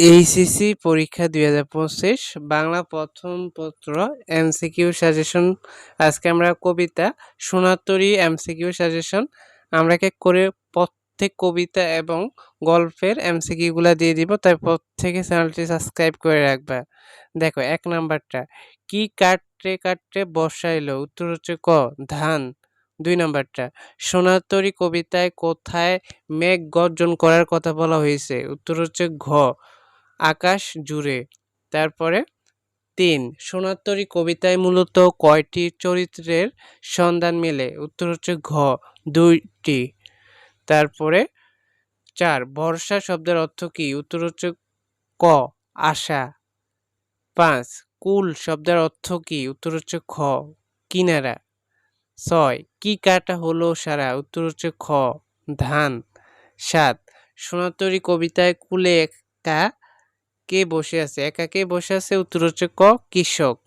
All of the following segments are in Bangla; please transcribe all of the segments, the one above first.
এইচএসসি পরীক্ষা দুই হাজার পঁচিশ, বাংলা প্রথম পত্র এমসিকিউ সাজেশন আজকে আমরা কবিতা, সোনাতরী এমসিকিউ সাজেশন আমরা করে প্রত্যেক কবিতা এবং গল্পের এমসিকিউগুলো দিয়ে দিব, তাই প্রত্যেকে চ্যানেলটি সাবস্ক্রাইব করে রাখবা। দেখো, এক নাম্বারটা, কি কাটতে কাটতে বসাইলো? উত্তর হচ্ছে ক, ধান। দুই নাম্বারটা, সোনাতরী কবিতায় কোথায় মেঘ গর্জন করার কথা বলা হয়েছে? উত্তর হচ্ছে ঘ আকাশ জুড়ে। তারপরে তিন সোনাতরী কবিতায় মূলত কয়টি চরিত্রের সন্ধান মেলে? উত্তর হচ্ছে ঘ, দুইটি। তারপরে চার, বর্ষা শব্দের অর্থ কি? উত্তর হচ্ছে ক, আশা। পাঁচ, কুল শব্দের অর্থ কি? উত্তর হচ্ছে খ, কিনারা। ছয়, কি কাটা হলো সারা? উত্তর হচ্ছে খ, ধান। সাত সোনাতরী কবিতায় কুলে একা কে বসে আছে? একা কে বসে আছে? উত্তর হচ্ছে ক, কৃষক।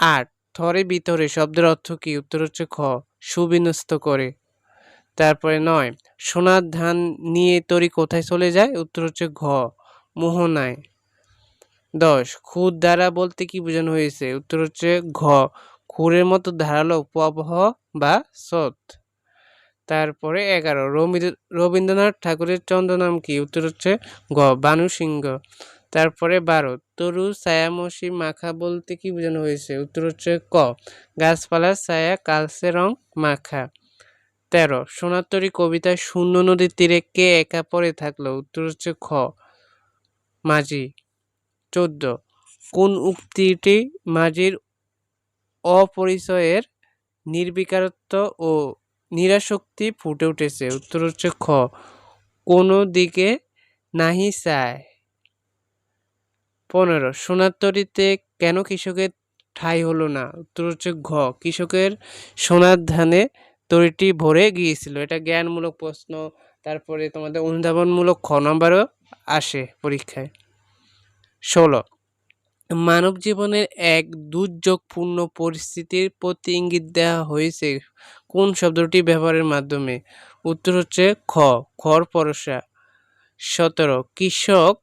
আট, থরে ভিতরে শব্দের অর্থ কি? উত্তর হচ্ছে খ, সুবিন্যস্ত করে। তারপরে নয়, সোনার ধান নিয়ে তরি কোথায় চলে যায়? উত্তর হচ্ছে ঘ, মোহনায়। দশ খুদ দ্বারা বলতে কি বোঝানো হয়েছে? উত্তর হচ্ছে ঘ, খুরের মতো ধারালো প্রবাহ বা স্রোত। তারপরে এগারো। রবীন্দ্রনাথ ঠাকুরের চন্দ্রনাম কি? উত্তর হচ্ছে গ, বানু সিংহ। তারপরে বারো, তরু ছায়ামসি মাখা বলতে কি বোঝানো হয়েছে? উত্তর হচ্ছে ক গাছপালার ছায়া, কালসে রং, মাখা। তেরো সোনাতরী কবিতায় শূন্য নদীর তীরে কে একা পড়ে থাকল? উত্তর হচ্ছে খ, মাঝি। চোদ্দ, কোন উক্তিটি মাঝির অপরিচয়ের নির্বিকারত্ব ও নিরাশক্তি ফুটে উঠেছে। উত্তর হচ্ছে খ। কোনো দিকে নাহি চায়। পনেরো সোনার তরিতে কেন কৃষকের ঠাই হলো না? উত্তর হচ্ছে ঘ। কৃষকের সোনার ধানে তরিটি ভরে গিয়েছিল। এটা জ্ঞানমূলক প্রশ্ন। তারপরে তোমাদের অনুধাবনমূলক খ নম্বরও আসে পরীক্ষায়। ষোলো মানব জীবনের এক দুর্যোগপূর্ণ পরিস্থিতির প্রতি ইঙ্গিত দেওয়া হয়েছে কোন শব্দটি ব্যবহারের মাধ্যমে? উত্তর হচ্ছে খ, খর পরশা। সতেরো, কৃষক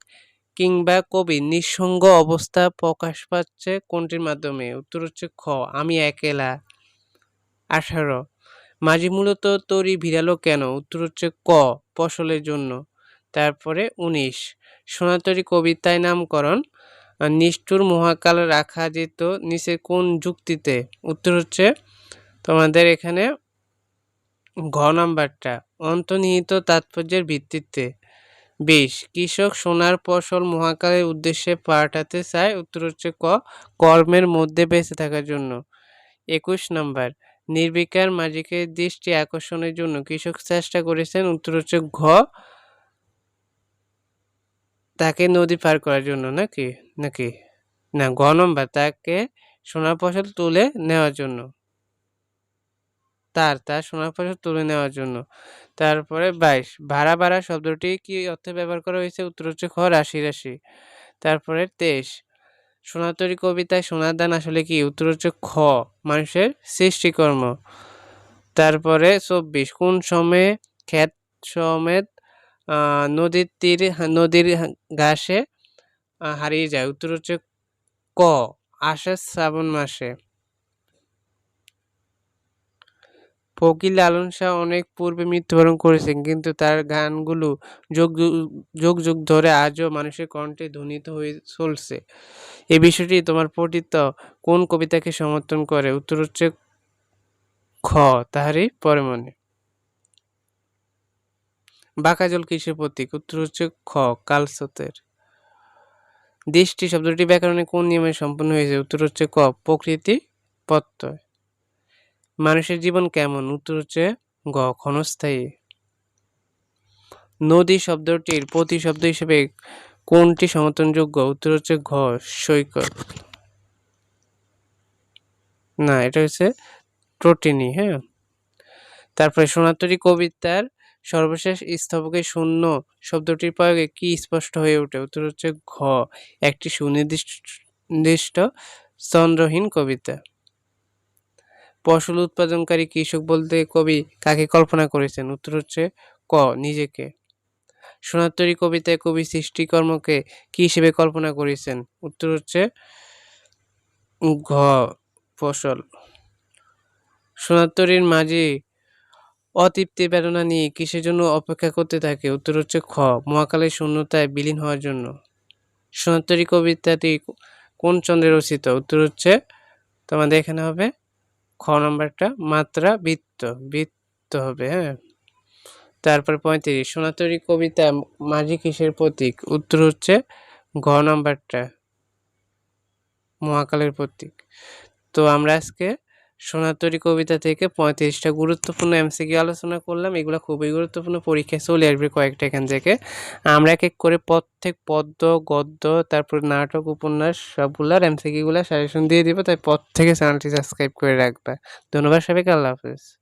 কিংবা কবি নিঃসঙ্গ অবস্থা প্রকাশ পাচ্ছে কোনটির মাধ্যমে? উত্তর হচ্ছে খ, আমি একেলা। আঠারো, মাঝি মূলত তরি ভিড়ালো কেন? উত্তর হচ্ছে ক, ফসলের জন্য। তারপরে উনিশ, সোনাতরী কবিতায় নামকরণ নিষ্ঠুর মহাকাল রাখা যেত নিচে কোন যুক্তিতে? উত্তর হচ্ছে তোমাদের এখানে ঘ নাম্বারটা, অন্তর্নিহিত তাৎপর্যের ভিত্তিতে। বিশ, কৃষক সোনার ফসল মহাকালের উদ্দেশ্যে পাঠাতে চায়। উত্তর হচ্ছে ক, কর্মের মধ্যে বেঁচে থাকার জন্য। একুশ নাম্বার, নির্বিকার মাঝিকের দৃষ্টি আকর্ষণের জন্য কৃষক চেষ্টা করেছেন। উত্তর হচ্ছে ঘ তাকে নদী পার করার জন্য নাকি? নাকি? না গ নম্বর তাকে সোনার ফসল তুলে নেওয়ার জন্য। তার তার সোনার ফসল তুলে নেওয়ার জন্য। তারপরে বাইশ, ভাড়া ভাড়া শব্দটি কি অর্থে ব্যবহার করা হয়েছে? উত্তর হচ্ছে খ, রাশি রাশি। তারপরে তেইশ সোনাতরী কবিতায় সোনার দান আসলে কি? উত্তর হচ্ছে খ, মানুষের সৃষ্টিকর্ম। তারপরে চব্বিশ, কোন সময়ে খ্যাত সমেত নদীর তীরে, নদীর ঘাসে হারিয়ে যায়। উত্তর হচ্ছে ক, আষাঢ় শ্রাবণ মাসে। ফকির লালন শাহ অনেক পূর্বে মৃত্যুবরণ করেছেন, কিন্তু তার গানগুলো যোগ, যুগ যুগ ধরে আজও মানুষের কণ্ঠে ধ্বনিত হয়ে চলছে। এই বিষয়টি তোমার পঠিত কোন কবিতাকে সমর্থন করে? উত্তর হচ্ছে খ, তাহারই পরে মনে। বাঁকা জল কিসের প্রতীক? উত্তর হচ্ছে খ, কালস্রোতের। দৃষ্টি শব্দটি ব্যাকরণে কোন নিয়মে সম্পন্ন হয়েছে? উত্তর হচ্ছে ক, প্রকৃতি প্রত্যয়। মানুষের জীবন কেমন? উত্তর হচ্ছে গ, ক্ষণস্থায়ী। নদী শব্দটির প্রতি শব্দ হিসেবে কোনটি সমর্থনযোগ্য? উত্তর হচ্ছে ঘ, সৈকত। না, এটা হচ্ছে টোটিনি হ্যাঁ? তারপরে সোনাতরী কবিতার সর্বশেষ স্তবকে শূন্য শব্দটির প্রয়োগে কি স্পষ্ট হয়ে ওঠে? উত্তর হচ্ছে ঘ। একটি সুনির্দিষ্ট চন্দ্রহীন কবিতা। ফসল উৎপাদনকারী কৃষক বলতে কবি কাকে কল্পনা করেছেন? উত্তর হচ্ছে ক, নিজেকে। সোনাতরী কবিতায় কবি সৃষ্টিকর্মকে কী হিসেবে কল্পনা করেছেন? উত্তর হচ্ছে ঘ, ফসল। সোনাতরীর মাঝি অতৃপ্তি বেদনা নিয়ে কিসের জন্য অপেক্ষা করতে থাকে? উত্তর হচ্ছে খ, মহাকালের শূন্যতায় বিলীন হওয়ার জন্য। সোনাতরী কবিতাটি কোন চন্দ্রে রচিত উত্তর হচ্ছে তোমাদের এখানে হবে। খ নম্বরটা, মাত্রা বৃত্ত বৃত্ত হবে হ্যাঁ। তারপর পঁয়ত্রিশ সোনাতরী কবিতা মাঝি কিসের প্রতীক? উত্তর হচ্ছে ঘ নম্বরটা, মহাকালের প্রতীক। তো আমরা আজকে সোনাতরী কবিতা থেকে পঁয়ত্রিশটা গুরুত্বপূর্ণ এমসিকিউ আলোচনা করলাম। এগুলো খুবই গুরুত্বপূর্ণ পরীক্ষায় চলে আসবে কয়েকটা এখান থেকে। আমরা এক এক করে প্রত্যেক পদ্য, গদ্য, তারপর নাটক, উপন্যাস সবগুলার এমসিকিউগুলো সাজেশন দিয়ে দিব, তাই পথ থেকে চ্যানেলটি সাবস্ক্রাইব করে রাখবে। ধন্যবাদ সবাইকে, আল্লাহ হাফেজ।